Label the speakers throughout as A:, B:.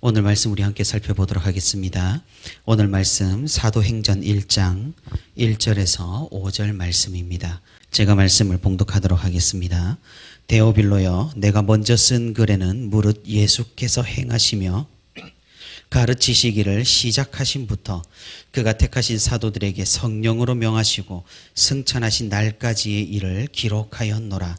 A: 오늘 말씀 우리 함께 살펴보도록 하겠습니다. 오늘 말씀 사도행전 1장 1절에서 5절 말씀입니다. 제가 말씀을 봉독하도록 하겠습니다. 데오빌로여 내가 먼저 쓴 글에는 무릇 예수께서 행하시며 가르치시기를 시작하신부터 그가 택하신 사도들에게 성령으로 명하시고 승천하신 날까지의 일을 기록하였노라.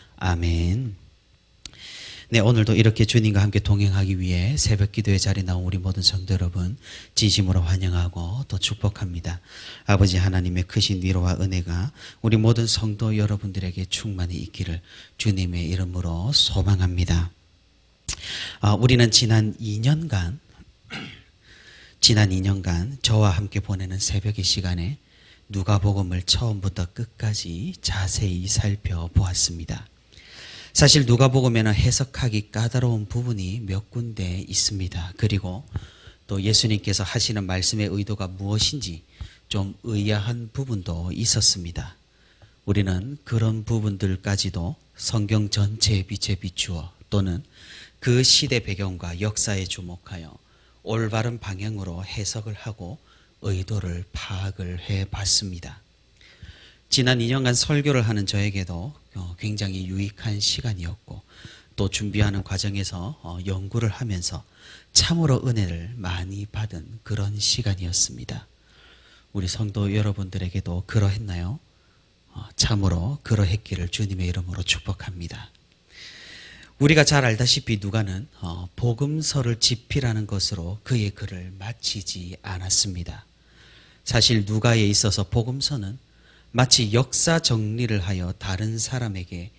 A: 아멘. 네, 오늘도 이렇게 주님과 함께 동행하기 위해 새벽 기도의 자리에 나온 우리 모든 성도 여러분 진심으로 환영하고 또 축복합니다. 아버지 하나님의 크신 위로와 은혜가 우리 모든 성도 여러분들에게 충만히 있기를 주님의 이름으로 소망합니다. 아, 우리는 지난 2년간 지난 2년간 저와 함께 보내는 새벽의 시간에 누가복음을 처음부터 끝까지 자세히 살펴보았습니다. 사실 누가복음에는 해석하기 까다로운 부분이 몇 군데 있습니다. 그리고 또 예수님께서 하시는 말씀의 의도가 무엇인지 좀 의아한 부분도 있었습니다. 우리는 그런 부분들까지도 성경 전체의 빛에 비추어 또는 그 시대 배경과 역사에 주목하여 올바른 방향으로 해석을 하고 의도를 파악을 해 봤습니다. 지난 2년간 설교를 하는 저에게도 어, 굉장히 유익한 시간이었고 또 준비하는 과정에서 어, 연구를 하면서 참으로 은혜를 많이 받은 그런 시간이었습니다. 우리 성도 여러분들에게도 그러했나요? 어, 참으로 그러했기를 주님의 이름으로 축복합니다. 우리가 잘 알다시피 누가는 복음서를 집필하는 것으로 그의 글을 마치지 않았습니다. 사실 누가에 있어서 복음서는 마치 역사 정리를 하여 다른 사람에게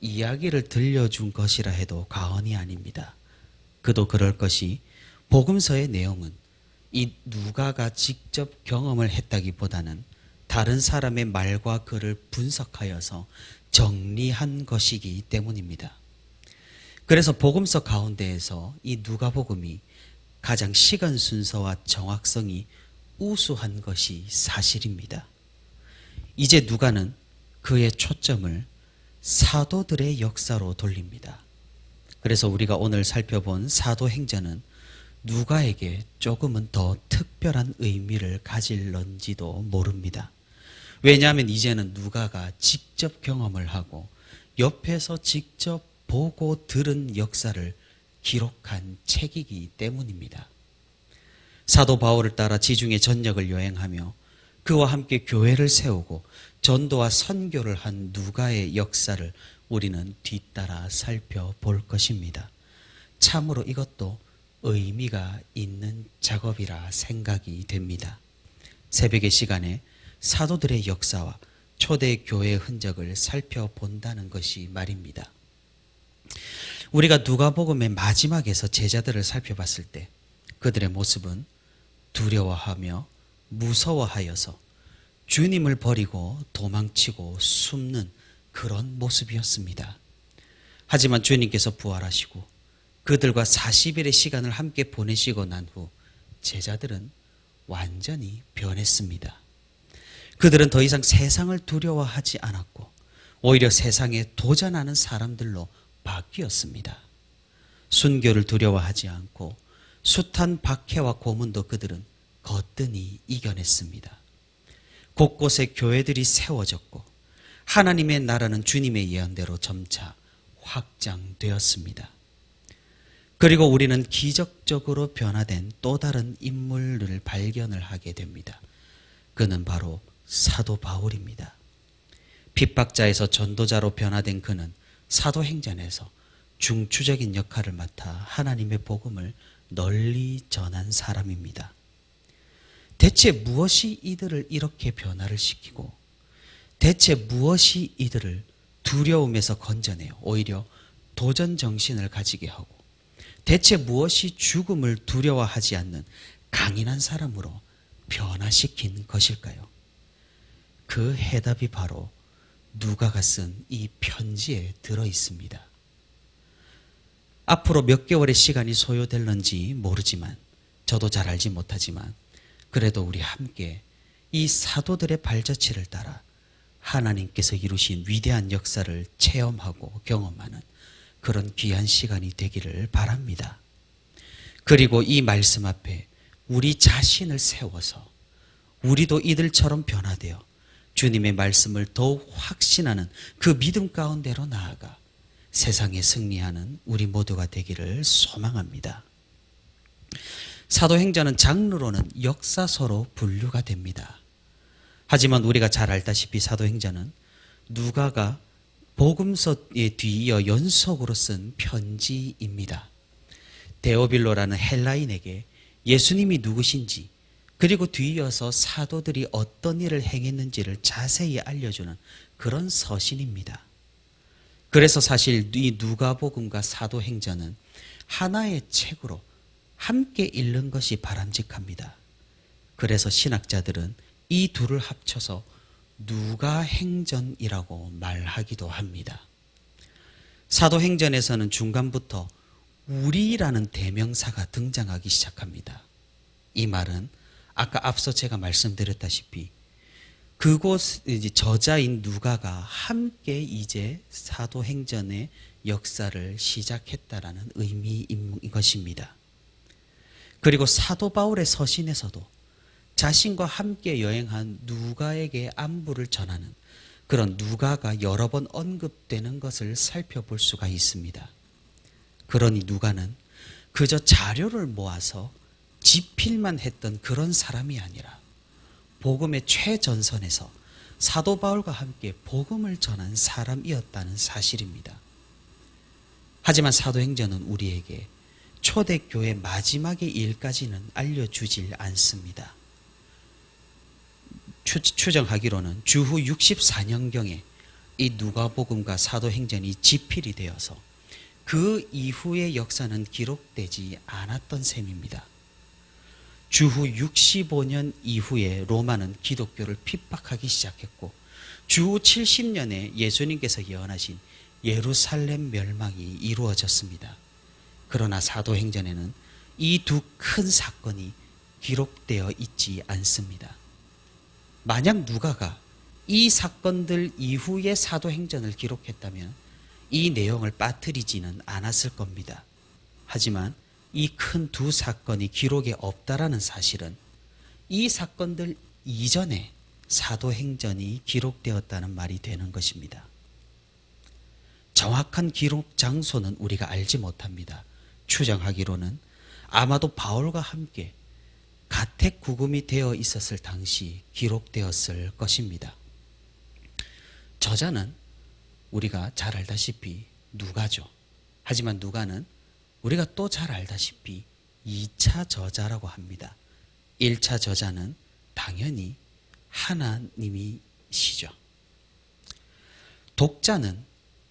A: 이야기를 들려준 것이라 해도 과언이 아닙니다. 그도 그럴 것이 복음서의 내용은 이 누가가 직접 경험을 했다기보다는 다른 사람의 말과 글을 분석하여서 정리한 것이기 때문입니다. 그래서 복음서 가운데에서 이 누가복음이 가장 시간 순서와 정확성이 우수한 것이 사실입니다. 이제 누가는 그의 초점을 사도들의 역사로 돌립니다. 그래서 우리가 오늘 살펴본 사도행전은 누가에게 조금은 더 특별한 의미를 가질런지도 모릅니다. 왜냐하면 이제는 누가가 직접 경험을 하고 옆에서 직접 보고 들은 역사를 기록한 책이기 때문입니다. 사도 바울을 따라 지중해 전역을 여행하며 그와 함께 교회를 세우고 전도와 선교를 한 누가의 역사를 우리는 뒤따라 살펴볼 것입니다. 참으로 이것도 의미가 있는 작업이라 생각이 됩니다. 새벽의 시간에 사도들의 역사와 초대 교회의 흔적을 살펴본다는 것이 말입니다. 우리가 누가복음의 마지막에서 제자들을 살펴봤을 때 그들의 모습은 두려워하며 무서워하여서 주님을 버리고 도망치고 숨는 그런 모습이었습니다. 하지만 주님께서 부활하시고 그들과 40일의 시간을 함께 보내시고 난 후 제자들은 완전히 변했습니다. 그들은 더 이상 세상을 두려워하지 않았고 오히려 세상에 도전하는 사람들로 바뀌었습니다. 순교를 두려워하지 않고 숱한 박해와 고문도 그들은 거뜬히 이겨냈습니다. 곳곳에 교회들이 세워졌고 하나님의 나라는 주님의 예언대로 점차 확장되었습니다. 그리고 우리는 기적적으로 변화된 또 다른 인물을 발견을 하게 됩니다. 그는 바로 사도 바울입니다. 핍박자에서 전도자로 변화된 그는 사도행전에서 중추적인 역할을 맡아 하나님의 복음을 널리 전한 사람입니다. 대체 무엇이 이들을 이렇게 변화를 시키고 대체 무엇이 이들을 두려움에서 건져내어 오히려 도전 정신을 가지게 하고 대체 무엇이 죽음을 두려워하지 않는 강인한 사람으로 변화시킨 것일까요? 그 해답이 바로 누가가 쓴 이 편지에 들어 있습니다. 앞으로 몇 개월의 시간이 소요될런지 모르지만 저도 잘 알지 못하지만 그래도 우리 함께 이 사도들의 발자취를 따라 하나님께서 이루신 위대한 역사를 체험하고 경험하는 그런 귀한 시간이 되기를 바랍니다. 그리고 이 말씀 앞에 우리 자신을 세워서 우리도 이들처럼 변화되어 주님의 말씀을 더욱 확신하는 그 믿음 가운데로 나아가 세상에 승리하는 우리 모두가 되기를 소망합니다. 사도행전은 장르로는 역사서로 분류가 됩니다. 하지만 우리가 잘 알다시피 사도행전은 누가가 복음서에 뒤이어 연속으로 쓴 편지입니다. 데오빌로라는 헬라인에게 예수님이 누구신지 그리고 뒤이어서 사도들이 어떤 일을 행했는지를 자세히 알려주는 그런 서신입니다. 그래서 사실 이 누가복음과 사도행전은 하나의 책으로 함께 읽는 것이 바람직합니다. 그래서 신학자들은 이 둘을 합쳐서 누가 행전이라고 말하기도 합니다. 사도행전에서는 중간부터 우리라는 대명사가 등장하기 시작합니다. 이 말은 아까 앞서 제가 말씀드렸다시피 그곳 이제 저자인 누가가 함께 이제 사도행전의 역사를 시작했다라는 의미인 것입니다. 그리고 사도 바울의 서신에서도 자신과 함께 여행한 누가에게 안부를 전하는 그런 누가가 여러 번 언급되는 것을 살펴볼 수가 있습니다. 그러니 누가는 그저 자료를 모아서 지필만 했던 그런 사람이 아니라 복음의 최전선에서 사도 바울과 함께 복음을 전한 사람이었다는 사실입니다. 하지만 사도행전은 우리에게 초대교회 마지막의 일까지는 알려주질 않습니다. 추, 추정하기로는 주후 64년경에 이 누가복음과 사도행전이 지필이 되어서 그 이후의 역사는 기록되지 않았던 셈입니다. 주후 65년 이후에 로마는 기독교를 핍박하기 시작했고 주후 70년에 예수님께서 예언하신 예루살렘 멸망이 이루어졌습니다. 그러나 사도행전에는 이 두 큰 사건이 기록되어 있지 않습니다. 만약 누가가 이 사건들 이후의 사도행전을 기록했다면 이 내용을 빠뜨리지는 않았을 겁니다. 하지만 이 큰 두 사건이 기록에 없다라는 사실은 이 사건들 이전에 사도행전이 기록되었다는 말이 되는 것입니다. 정확한 기록 장소는 우리가 알지 못합니다. 추정하기로는 아마도 바울과 함께 가택 구금이 되어 있었을 당시 기록되었을 것입니다. 저자는 우리가 잘 알다시피 누가죠. 하지만 누가는 우리가 또 잘 알다시피 2차 저자라고 합니다. 1차 저자는 당연히 하나님이시죠. 독자는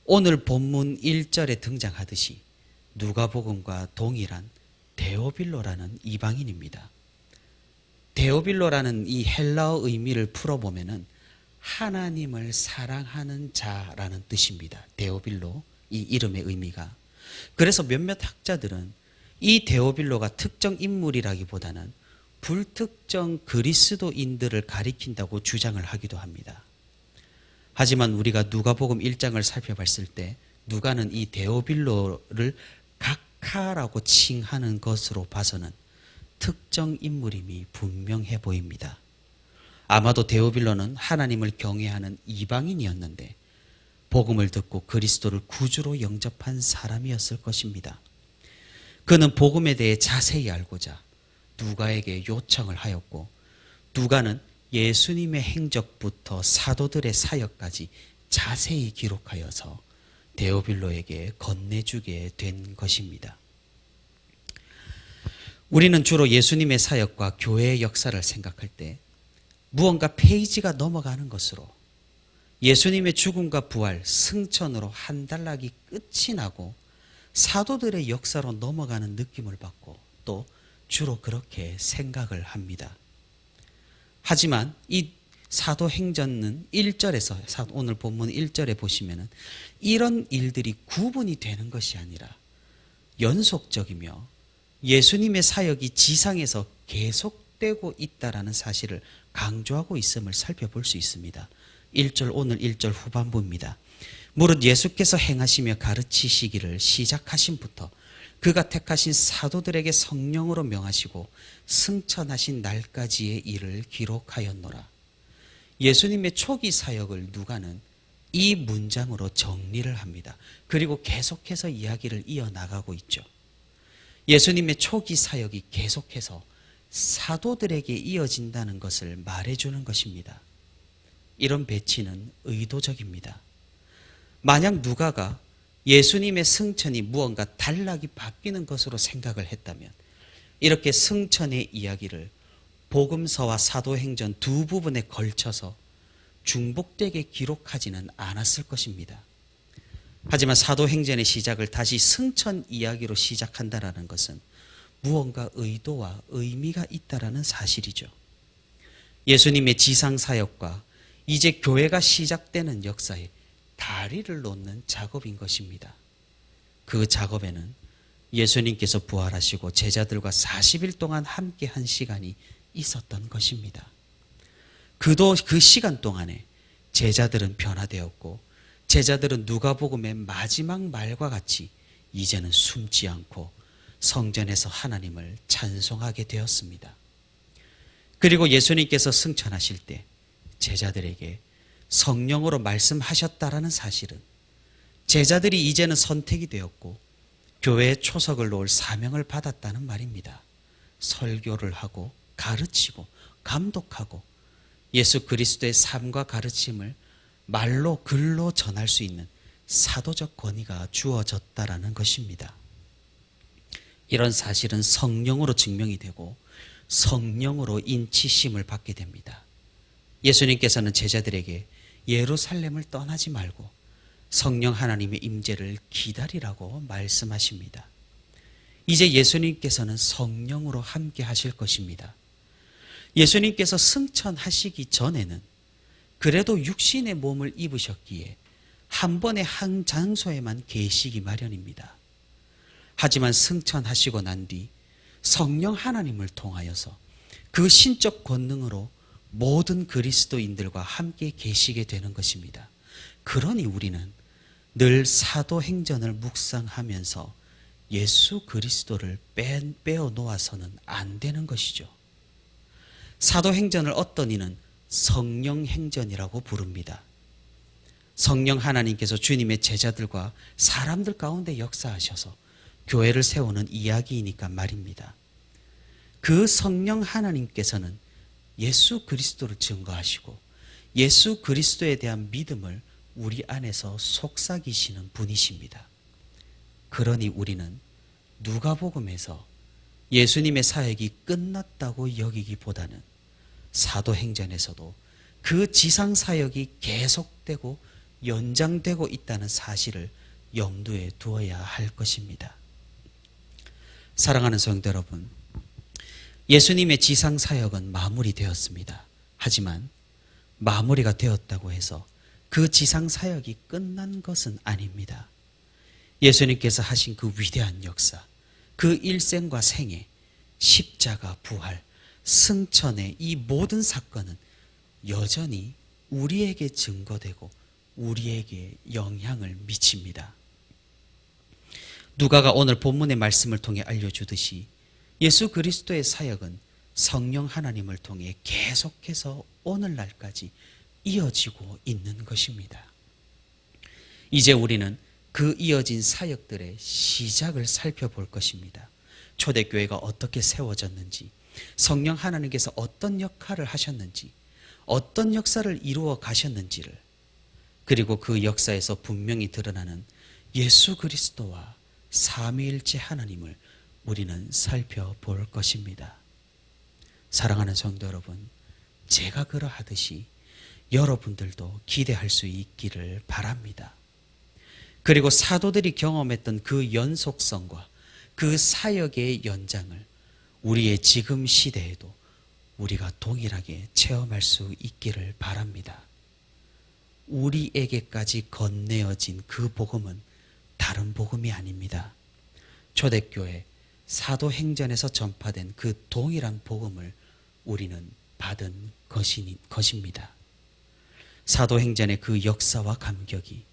A: 오늘 본문 1절에 등장하듯이 누가복음과 동일한 데오빌로라는 이방인입니다. 데오빌로라는 이 헬라어 의미를 풀어보면은 하나님을 사랑하는 자라는 뜻입니다. 데오빌로 이 이름의 의미가. 그래서 몇몇 학자들은 이 데오빌로가 특정 인물이라기보다는 불특정 그리스도인들을 가리킨다고 주장을 하기도 합니다. 하지만 우리가 누가복음 1장을 살펴봤을 때 누가는 이 데오빌로를 각하라고 칭하는 것으로 봐서는 특정 인물임이 분명해 보입니다. 아마도 데오빌로는 하나님을 경외하는 이방인이었는데 복음을 듣고 그리스도를 구주로 영접한 사람이었을 것입니다. 그는 복음에 대해 자세히 알고자 누가에게 요청을 하였고 누가는 예수님의 행적부터 사도들의 사역까지 자세히 기록하여서 데오빌로에게 건네주게 된 것입니다. 우리는 주로 예수님의 사역과 교회의 역사를 생각할 때 무언가 페이지가 넘어가는 것으로 예수님의 죽음과 부활, 승천으로 한 단락이 끝이 나고 사도들의 역사로 넘어가는 느낌을 받고 또 주로 그렇게 생각을 합니다. 하지만 이 사도행전은 1절에서 오늘 본문 1절에 보시면은 이런 일들이 구분이 되는 것이 아니라 연속적이며 예수님의 사역이 지상에서 계속되고 있다라는 사실을 강조하고 있음을 살펴볼 수 있습니다. 1절 오늘 1절 후반부입니다. 무릇 예수께서 행하시며 가르치시기를 시작하신부터 그가 택하신 사도들에게 성령으로 명하시고 승천하신 날까지의 일을 기록하였노라. 예수님의 초기 사역을 누가는 이 문장으로 정리를 합니다. 그리고 계속해서 이야기를 이어나가고 있죠. 예수님의 초기 사역이 계속해서 사도들에게 이어진다는 것을 말해주는 것입니다. 이런 배치는 의도적입니다. 만약 누가가 예수님의 승천이 무언가 단락이 바뀌는 것으로 생각을 했다면 이렇게 승천의 이야기를 복음서와 사도행전 두 부분에 걸쳐서 중복되게 기록하지는 않았을 것입니다. 하지만 사도행전의 시작을 다시 승천 이야기로 시작한다라는 것은 무언가 의도와 의미가 있다라는 사실이죠. 예수님의 지상 사역과 이제 교회가 시작되는 역사에 다리를 놓는 작업인 것입니다. 그 작업에는 예수님께서 부활하시고 제자들과 40일 동안 함께 한 시간이 있었던 것입니다. 그도 그 시간 동안에 제자들은 변화되었고 제자들은 누가복음의 마지막 말과 같이 이제는 숨지 않고 성전에서 하나님을 찬송하게 되었습니다. 그리고 예수님께서 승천하실 때 제자들에게 성령으로 말씀하셨다라는 사실은 제자들이 이제는 선택이 되었고 교회에 초석을 놓을 사명을 받았다는 말입니다. 설교를 하고 가르치고 감독하고 예수 그리스도의 삶과 가르침을 말로 글로 전할 수 있는 사도적 권위가 주어졌다라는 것입니다. 이런 사실은 성령으로 증명이 되고 성령으로 인치심을 받게 됩니다. 예수님께서는 제자들에게 예루살렘을 떠나지 말고 성령 하나님의 임재를 기다리라고 말씀하십니다. 이제 예수님께서는 성령으로 함께 하실 것입니다. 예수님께서 승천하시기 전에는 그래도 육신의 몸을 입으셨기에 한 번에 한 장소에만 계시기 마련입니다. 하지만 승천하시고 난 뒤 성령 하나님을 통하여서 그 신적 권능으로 모든 그리스도인들과 함께 계시게 되는 것입니다. 그러니 우리는 늘 사도행전을 묵상하면서 예수 그리스도를 빼어 놓아서는 안 되는 것이죠. 사도행전을 어떤 이는 성령행전이라고 부릅니다. 성령 하나님께서 주님의 제자들과 사람들 가운데 역사하셔서 교회를 세우는 이야기이니까 말입니다. 그 성령 하나님께서는 예수 그리스도를 증거하시고 예수 그리스도에 대한 믿음을 우리 안에서 속삭이시는 분이십니다. 그러니 우리는 누가복음에서 예수님의 사역이 끝났다고 여기기보다는 사도행전에서도 그 지상 사역이 계속되고 연장되고 있다는 사실을 염두에 두어야 할 것입니다. 사랑하는 성도 여러분, 예수님의 지상 사역은 마무리되었습니다. 하지만 마무리가 되었다고 해서 그 지상 사역이 끝난 것은 아닙니다. 예수님께서 하신 그 위대한 역사, 그 일생과 생애, 십자가 부활, 승천의 이 모든 사건은 여전히 우리에게 증거되고 우리에게 영향을 미칩니다. 누가가 오늘 본문의 말씀을 통해 알려주듯이 예수 그리스도의 사역은 성령 하나님을 통해 계속해서 오늘날까지 이어지고 있는 것입니다. 이제 우리는 그 이어진 사역들의 시작을 살펴볼 것입니다. 초대교회가 어떻게 세워졌는지, 성령 하나님께서 어떤 역할을 하셨는지, 어떤 역사를 이루어 가셨는지를, 그리고 그 역사에서 분명히 드러나는 예수 그리스도와 삼위일체 하나님을 우리는 살펴볼 것입니다. 사랑하는 성도 여러분, 제가 그러하듯이 여러분들도 기대할 수 있기를 바랍니다. 그리고 사도들이 경험했던 그 연속성과 그 사역의 연장을 우리의 지금 시대에도 우리가 동일하게 체험할 수 있기를 바랍니다. 우리에게까지 건네어진 그 복음은 다른 복음이 아닙니다. 초대교회 사도행전에서 전파된 그 동일한 복음을 우리는 받은 것이, 것입니다. 사도행전의 그 역사와 감격이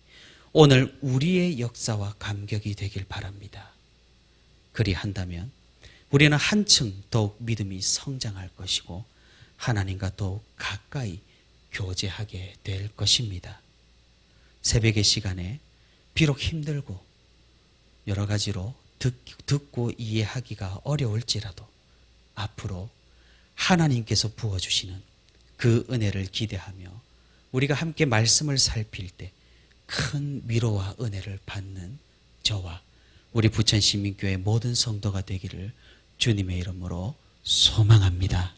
A: 오늘 우리의 역사와 감격이 되길 바랍니다. 그리한다면 우리는 한층 더욱 믿음이 성장할 것이고 하나님과 더욱 가까이 교제하게 될 것입니다. 새벽의 시간에 비록 힘들고 여러 가지로 듣, 듣고 이해하기가 어려울지라도 앞으로 하나님께서 부어주시는 그 은혜를 기대하며 우리가 함께 말씀을 살필 때 큰 위로와 은혜를 받는 저와 우리 부천시민교회 모든 성도가 되기를 주님의 이름으로 소망합니다.